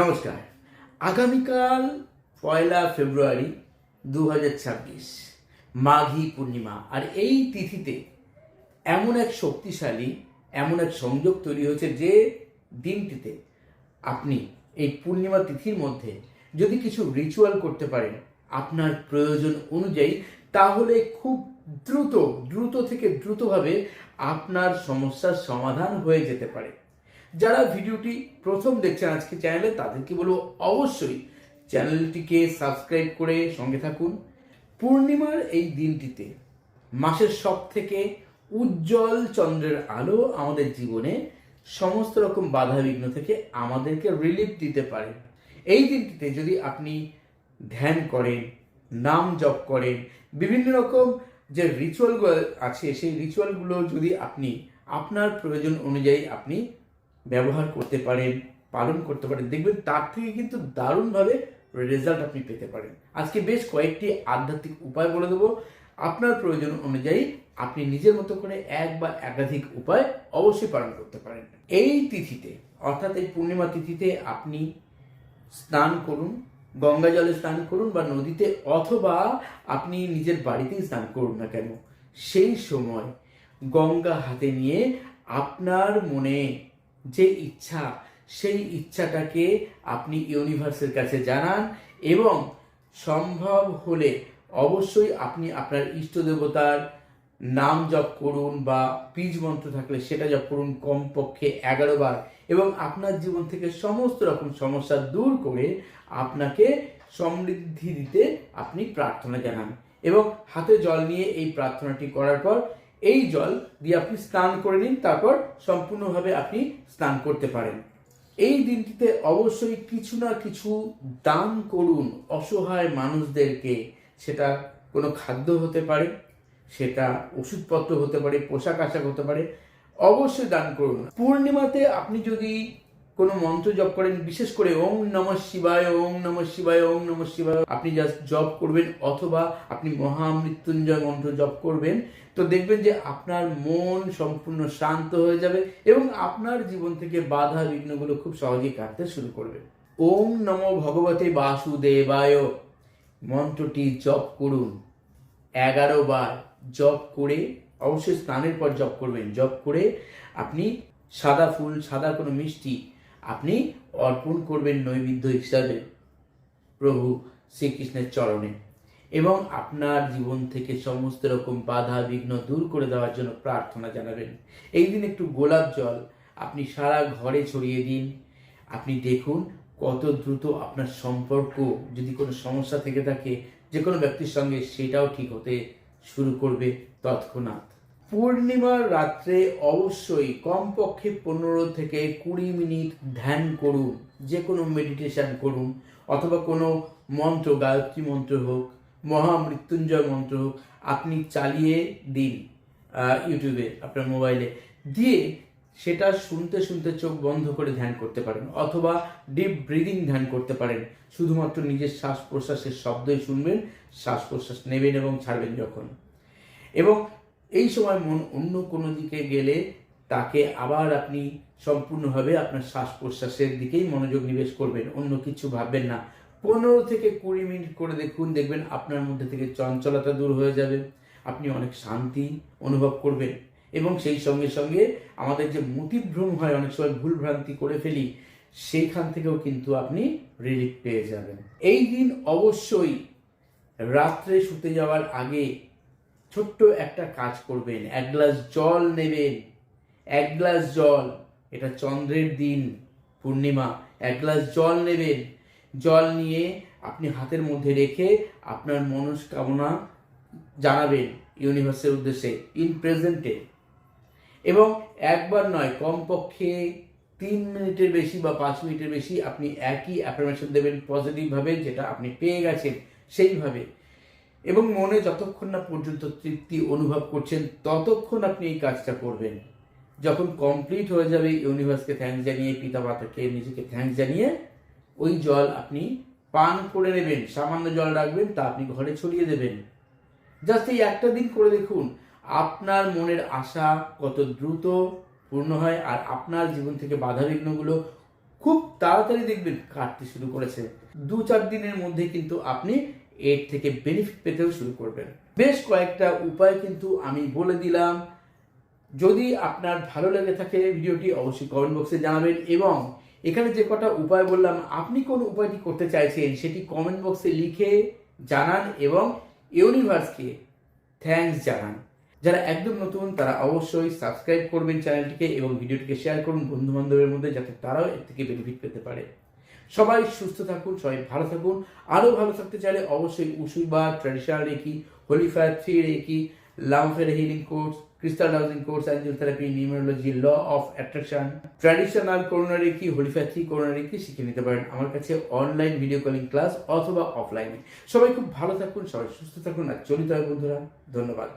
নমস্কার। আগামীকাল পয়লা ফেব্রুয়ারি দু ছাব্বিশ, মাঘী পূর্ণিমা। আর এই তিথিতে এমন এক শক্তিশালী, এমন এক সংযোগ তৈরি হয়েছে যে দিনটিতে আপনি এই পূর্ণিমা তিথির মধ্যে যদি কিছু রিচুয়াল করতে পারেন আপনার প্রয়োজন অনুযায়ী, তাহলে খুব দ্রুত দ্রুত থেকে দ্রুতভাবে আপনার সমস্যার সমাধান হয়ে যেতে পারে। যারা ভিডিওটি প্রথম দেখছেন আজকে চ্যানেলে, তাদেরকে বলব অবশ্যই চ্যানেলটিকে সাবস্ক্রাইব করে সঙ্গে থাকুন। পূর্ণিমার এই দিনটিতে মাসের সব থেকে উজ্জ্বল চন্দ্রের আলো আমাদের জীবনে সমস্ত রকম বাধা বিঘ্ন থেকে আমাদেরকে রিলিফ দিতে পারে। এই দিনটিতে যদি আপনি ধ্যান করেন, নাম জপ করেন, বিভিন্ন রকম যে রিচুয়ালগুলো আছে, সেই রিচুয়ালগুলো যদি আপনি আপনার প্রয়োজন অনুযায়ী আপনি ব্যবহার করতে পারেন, পালন করতে পারেন, দেখবেন তার থেকে কিন্তু দারুণভাবে রেজাল্ট আপনি পেতে পারেন। আজকে বেশ কয়েকটি আধ্যাত্মিক উপায় বলে দেবো। আপনার প্রয়োজন অনুযায়ী আপনি নিজের মতো করে এক বা একাধিক উপায় অবশ্যই পালন করতে পারেন। এই তিথিতে, অর্থাৎ এই পূর্ণিমা তিথিতে আপনি স্নান করুন, গঙ্গা জলে স্নান করুন বা নদীতে অথবা আপনি নিজের বাড়িতেই স্নান করুন না কেন, সেই সময় গঙ্গা হাতে নিয়ে আপনার মনে যে ইচ্ছা, সেই ইচ্ছাটাকে আপনি ইউনিভার্সের কাছে জানান এবং সম্ভব হলে অবশ্যই আপনি আপনার ইষ্ট দেবতার নাম জপ করুন বা বীজ মন্ত্র থাকলে সেটা জপ করুন কমপক্ষে এগারো বার এবং আপনার জীবন থেকে সমস্ত রকম সমস্যা দূর করে আপনাকে সমৃদ্ধি দিতে আপনি প্রার্থনা জানান এবং হাতে জল নিয়ে এই প্রার্থনাটি করার পর এই জল দিয়ে আপনি স্নান করে নিন, তারপর সম্পূর্ণভাবে আপনি স্নান করতে পারেন। এই দিনটিতে অবশ্যই কিছু না কিছু দান করুন অসহায় মানুষদেরকে। সেটা কোনো খাদ্য হতে পারে, সেটা ওষুধপত্র হতে পারে, পোশাক আশাক হতে পারে, অবশ্যই দান করুন। পূর্ণিমাতে আপনি যদি কোনো মন্ত্র জপ করেন, বিশেষ করে ওম নম শিবায়, ওম নম শিবায়, ওম নম শিবায়, আপনি জাস্ট জপ করবেন অথবা আপনি মহামৃত্যুঞ্জয় মন্ত্র জপ করবেন, তো দেখবেন যে আপনার মন সম্পূর্ণ শান্ত হয়ে যাবে এবং আপনার জীবন থেকে বাধা বিঘ্নগুলো খুব সহজেই কাটতে শুরু করবে। ওম নম ভগবতে বাসুদেবায়। মন্ত্রটি জপ করুন। এগারো বার জপ করে অবশ্যই স্নানের পর জপ করবেন। জপ করে আপনি সাদা ফুল, সাদা কোনো মিষ্টি আপনি অর্পণ করবেন নৈবেদ্য হিসাবে প্রভু শ্রীকৃষ্ণের চরণে। এবং আপনার জীবন থেকে সমস্ত রকম বাধা, বিঘ্ন দূর করে দেওয়ার জন্য প্রার্থনা জানাবেন। এই দিন একটু গোলাপ জল আপনি সারা ঘরে ছড়িয়ে দিন। আপনি দেখুন কত দ্রুত আপনার সম্পর্ক যদি কোনো সমস্যা থেকে থাকে যে কোনো ব্যক্তির সঙ্গে সেটাও ঠিক হতে শুরু করবে তৎক্ষণাৎ। পূর্ণিমার রাত্রে অবশ্যই কমপক্ষে পনেরো থেকে কুড়ি মিনিট ধ্যান করুন। যে কোনো মেডিটেশন করুন, অথবা কোনো মন্ত্র, গায়ত্রী মন্ত্র হোক মহামৃত্যুঞ্জয় মন্ত্র হোক, আপনি চালিয়ে দিন ইউটিউবে আপনার মোবাইলে দিয়ে সেটা শুনতে শুনতে চোখ বন্ধ করে ধ্যান করতে পারেন, অথবা ডিপ ব্রিদিং ধ্যান করতে পারেন। শুধুমাত্র নিজের শ্বাস প্রশ্বাসের শব্দই শুনবেন শ্বাস প্রশ্বাস নেবেন এবং ছাড়বেন যখন। এবং এই সময় মন অন্য কোনো দিকে গেলে তাকে আবার আপনি সম্পূর্ণভাবে আপনার শ্বাস প্রশ্বাসের দিকেই মনোযোগ নিবেশ করবেন, অন্য কিছু ভাববেন না। পনেরো থেকে কুড়ি মিনিট করে দেখুন, দেখবেন আপনার মধ্যে থেকে চঞ্চলতা দূর হয়ে যাবে, আপনি অনেক শান্তি অনুভব করবেন এবং সেই সঙ্গে সঙ্গে আমাদের যে মতিভ্রম হয়, অনেক সময় ভুল ভ্রান্তি করে ফেলি সেইখান থেকেও কিন্তু আপনি রিলিফ পেয়ে যাবেন। এই দিন অবশ্যই রাত্রে শুতে যাওয়ার আগে ছোট্ট একটা কাজ করবেন। এক গ্লাস জল নেবেন। এক গ্লাস জল, এটা চন্দ্রের দিন, পূর্ণিমা। এক গ্লাস জল নেবেন। জল নিয়ে আপনি হাতের মধ্যে রেখে আপনার মনস্কামনা জানাবেন ইউনিভার্সের উদ্দেশ্যে, ইন প্রেজেন্টে। এবং একবার নয়, কমপক্ষে তিন মিনিটের বেশি বা পাঁচ মিনিটের বেশি আপনি একই অ্যাফার্মেশন দেবেন পজিটিভভাবে যেটা আপনি পেয়ে গেছেন সেইভাবে। এবং মনে যতক্ষণ না পর্যন্ত তৃপ্তি অনুভব করছেন, ততক্ষণ আপনি এই কাজটা করবেন। যখন কমপ্লিট হয়ে যাবে, ইউনিভার্সকে থ্যাঙ্কস জানিয়ে পিতা মাতাকে নিজেকে থ্যাঙ্কস জানিয়ে, ওই জল আপনি পান করে নেবেন, সামান্য জল রাখবেন, তা আপনি ঘরে ছড়িয়ে দেবেন। জাস্ট এই একটা দিন করে দেখুন, আপনার মনের আশা কত দ্রুত পূর্ণ হয়, আর আপনার জীবন থেকে বাধা বিঘ্নগুলো খুব তাড়াতাড়ি দেখবেন, কাটতে শুরু করেছে। দু চার দিনের মধ্যে কিন্তু আপনি এর থেকে বেনিফিট পেতেও শুরু করবেন। বেশ কয়েকটা উপায় কিন্তু আমি বলে দিলাম। যদি আপনার ভালো লেগে থাকে ভিডিওটি, অবশ্যই কমেন্ট বক্সে জানাবেন এবং এখানে যে কটা উপায় বললাম, আপনি কোন উপায়টি করতে চাইছেন সেটি কমেন্ট বক্সে লিখে জানান এবং ইউনিভার্সকে থ্যাঙ্কস জানান। যারা একদম নতুন, তারা অবশ্যই সাবস্ক্রাইব করবেন চ্যানেলটিকে এবং ভিডিওটিকে শেয়ার করুন বন্ধু বান্ধবের মধ্যে, যাতে তারাও এর থেকে বেনিফিট পেতে পারে। সবাই সুস্থ থাকুন, সবাই ভালো থাকুন। আরও ভালো থাকতে চাইলে অবশ্যই উসুই বা traditional reiki holy fire three reiki লামফের healing course crystal housing course angel therapy numerology law of attraction traditional corona reiki holy fire three করোনা রেকি শিখে নিতে পারেন আমার কাছে অনলাইন ভিডিও কলিং ক্লাস অথবা অফলাইনে সবাই খুব ভালো থাকুন, সবাই সুস্থ থাকুন আর চলিত হয় বন্ধুরা। ধন্যবাদ।